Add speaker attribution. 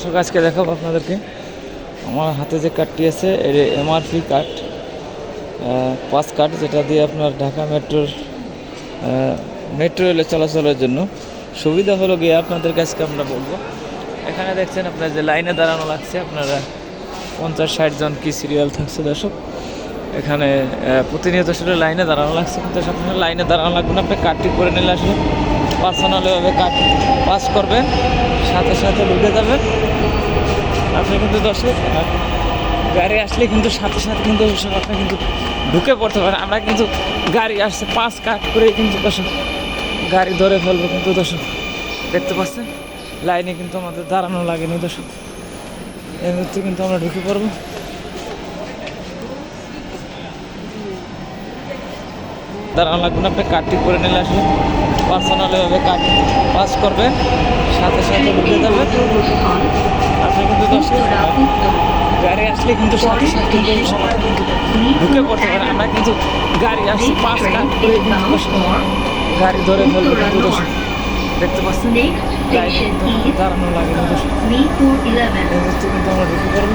Speaker 1: দর্শক, আজকে দেখাবো আপনাদেরকে। আমার হাতে যে কার্ডটি আছে, এর এমআরপি কার্ড পাস কার্ড যেটা দিয়ে আপনার ঢাকা মেট্রোর মেট্রো রেলে চলাচলের জন্য সুবিধা হলো গিয়ে আপনাদের কাছকে আমরা বলব। এখানে দেখছেন আপনার যে লাইনে দাঁড়ানো লাগছে, আপনারা পঞ্চাশ, ষাট জন কি সিরিয়াল থাকছে দর্শক। এখানে প্রতিনিয়ত আসলে লাইনে দাঁড়ানো লাগছে, কিন্তু আপনার লাইনে দাঁড়ানো লাগবে না, আপনি কার্ডটি করে নিলে আসলে পার্সোনালিভাবে কার্ড পাস করবেন সাথে সাথে ঢুকে যাবেন আপনি কিন্তু দর্শক গাড়ি আসলে কিন্তু সাথে সাথে কিন্তু আপনি কিন্তু ঢুকে পড়তে পারেন আমরা কিন্তু গাড়ি আসছে, পাঁচ কাট করে কিন্তু দর্শক, গাড়ি ধরে ফেলব কিন্তু দর্শক। দেখতে পাচ্ছেন? লাইনে কিন্তু আমাদের দাঁড়ানো লাগেনি দর্শক। এর মধ্যে কিন্তু আমরা ঢুকে পড়ব। দাঁড়ানো লাগবে না, আপনি কার্ডটি করে নিলে আসলে পার্সোনালিভাবে কার্ড পাস করবেন, সাথে সাথে ঢুকে যাবেন আপনি কিন্তু দর্শক আহ, গাড়ি আসলে কিন্তু সাথে কিন্তু কিন্তু ঢুকে পড়তে পারে। আমরা কিন্তু গাড়ি আসছে পাঁচ কাট করে কিন্তু গাড়ি ধরে ফেলব কিন্তু দর্শক দেখতে পাচ্ছেন। কিন্তু দাঁড়ানো লাগে না দর্শক।
Speaker 2: Meepur 11.
Speaker 1: এই হচ্ছে কিন্তু আমরা ঢুকে পড়ব।